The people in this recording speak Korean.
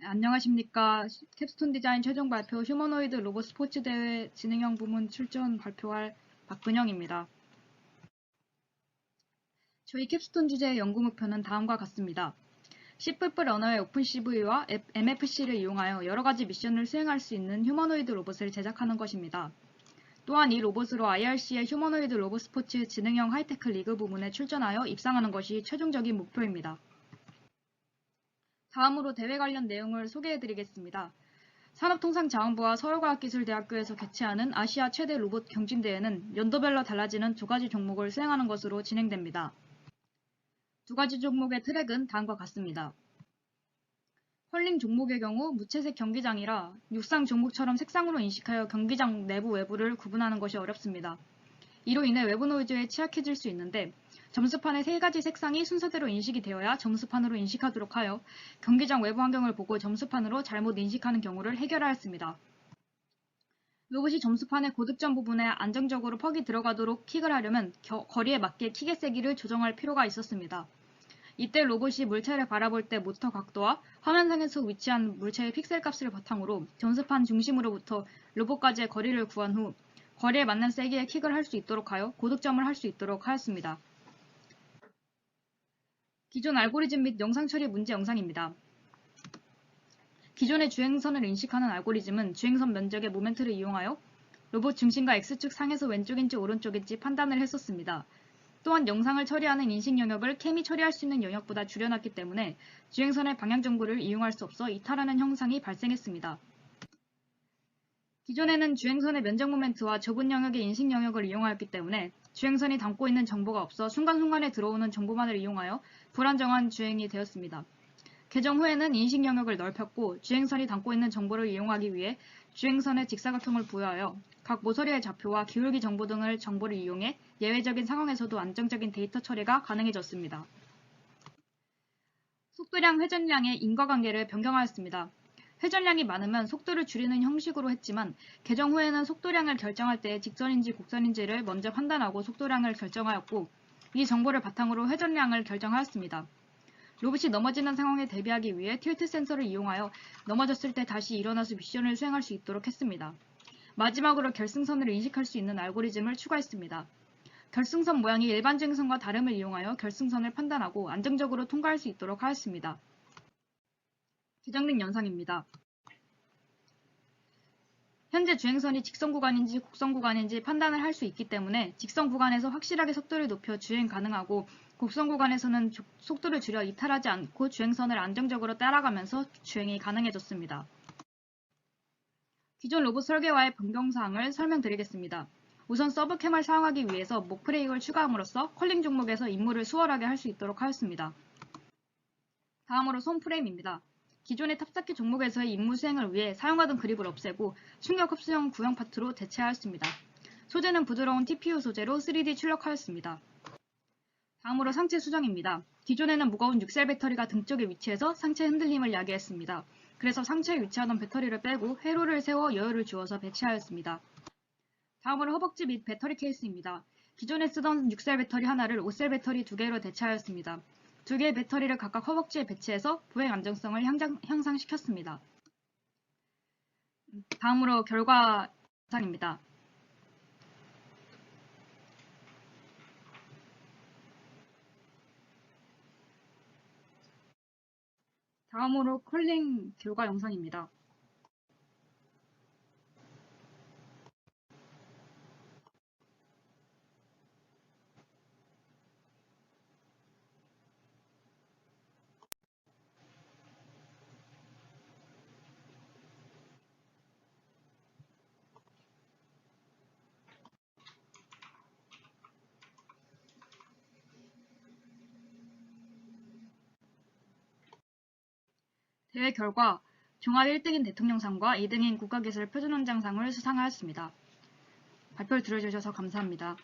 네, 안녕하십니까. 캡스톤 디자인 최종 발표 휴머노이드 로봇 스포츠 대회 진행형 부문 출전 발표할 박근영입니다. 저희 캡스톤 주제의 연구 목표는 다음과 같습니다. C++ 언어의 오픈CV와 MFC를 이용하여 여러 가지 미션을 수행할 수 있는 휴머노이드 로봇을 제작하는 것입니다. 또한 이 로봇으로 IRC의 휴머노이드 로봇 스포츠 진행형 하이테크 리그 부문에 출전하여 입상하는 것이 최종적인 목표입니다. 다음으로 대회 관련 내용을 소개해드리겠습니다. 산업통상자원부와 서울과학기술대학교에서 개최하는 아시아 최대 로봇 경진대회는 연도별로 달라지는 두 가지 종목을 수행하는 것으로 진행됩니다. 두 가지 종목의 트랙은 다음과 같습니다. 컬링 종목의 경우 무채색 경기장이라 육상 종목처럼 색상으로 인식하여 경기장 내부 외부를 구분하는 것이 어렵습니다. 이로 인해 외부 노이즈에 취약해질 수 있는데 점수판의 세 가지 색상이 순서대로 인식이 되어야 점수판으로 인식하도록 하여 경기장 외부 환경을 보고 점수판으로 잘못 인식하는 경우를 해결하였습니다. 로봇이 점수판의 고득점 부분에 안정적으로 퍽이 들어가도록 킥을 하려면 겨, 거리에 맞게 킥의 세기를 조정할 필요가 있었습니다. 이때 로봇이 물체를 바라볼 때 모터 각도와 화면상에서 위치한 물체의 픽셀 값을 바탕으로 점수판 중심으로부터 로봇까지의 거리를 구한 후 거리에 맞는 세기의 킥을 할 수 있도록 하여 고득점을 할 수 있도록 하였습니다. 기존 알고리즘 및 영상 처리 문제 영상입니다. 기존의 주행선을 인식하는 알고리즘은 주행선 면적의 모멘트를 이용하여 로봇 중심과 X축 상에서 왼쪽인지 오른쪽인지 판단을 했었습니다. 또한 영상을 처리하는 인식 영역을 캠이 처리할 수 있는 영역보다 줄여놨기 때문에 주행선의 방향 정보를 이용할 수 없어 이탈하는 형상이 발생했습니다. 기존에는 주행선의 면적 모멘트와 좁은 영역의 인식 영역을 이용하였기 때문에 주행선이 담고 있는 정보가 없어 순간순간에 들어오는 정보만을 이용하여 불안정한 주행이 되었습니다. 개정 후에는 인식 영역을 넓혔고 주행선이 담고 있는 정보를 이용하기 위해 주행선의 직사각형을 부여하여 각 모서리의 좌표와 기울기 정보 등을 정보를 이용해 예외적인 상황에서도 안정적인 데이터 처리가 가능해졌습니다. 속도량 회전량의 인과관계를 변경하였습니다. 회전량이 많으면 속도를 줄이는 형식으로 했지만 개정 후에는 속도량을 결정할 때 직선인지 곡선인지를 먼저 판단하고 속도량을 결정하였고 이 정보를 바탕으로 회전량을 결정하였습니다. 로봇이 넘어지는 상황에 대비하기 위해 틸트 센서를 이용하여 넘어졌을 때 다시 일어나서 미션을 수행할 수 있도록 했습니다. 마지막으로 결승선을 인식할 수 있는 알고리즘을 추가했습니다. 결승선 모양이 일반 주행선과 다름을 이용하여 결승선을 판단하고 안정적으로 통과할 수 있도록 하였습니다. 기정된 영상입니다. 현재 주행선이 직선 구간인지 곡선 구간인지 판단을 할 수 있기 때문에 직선 구간에서 확실하게 속도를 높여 주행 가능하고 곡선 구간에서는 속도를 줄여 이탈하지 않고 주행선을 안정적으로 따라가면서 주행이 가능해졌습니다. 기존 로봇 설계와의 변경사항을 설명드리겠습니다. 우선 서브캠을 사용하기 위해서 목 프레임을 추가함으로써 컬링 종목에서 임무를 수월하게 할 수 있도록 하였습니다. 다음으로 손 프레임입니다. 기존의 탑쌓기 종목에서의 임무 수행을 위해 사용하던 그립을 없애고 충격 흡수형 구형 파트로 대체하였습니다. 소재는 부드러운 TPU 소재로 3D 출력하였습니다. 다음으로 상체 수정입니다. 기존에는 무거운 6셀 배터리가 등 쪽에 위치해서 상체 흔들림을 야기했습니다. 그래서 상체에 위치하던 배터리를 빼고 회로를 세워 여유를 주어서 배치하였습니다. 다음으로 허벅지 및 배터리 케이스입니다. 기존에 쓰던 6셀 배터리 하나를 5셀 배터리 2개로 대체하였습니다. 두 개의 배터리를 각각 허벅지에 배치해서 보행 안정성을 향상, 시켰습니다 다음으로 결과 영상입니다. 다음으로 컬링 결과 영상입니다. 대회 결과 종합 1등인 대통령상과 2등인 국가기술 표준원장상을 수상하였습니다. 발표를 들어주셔서 감사합니다.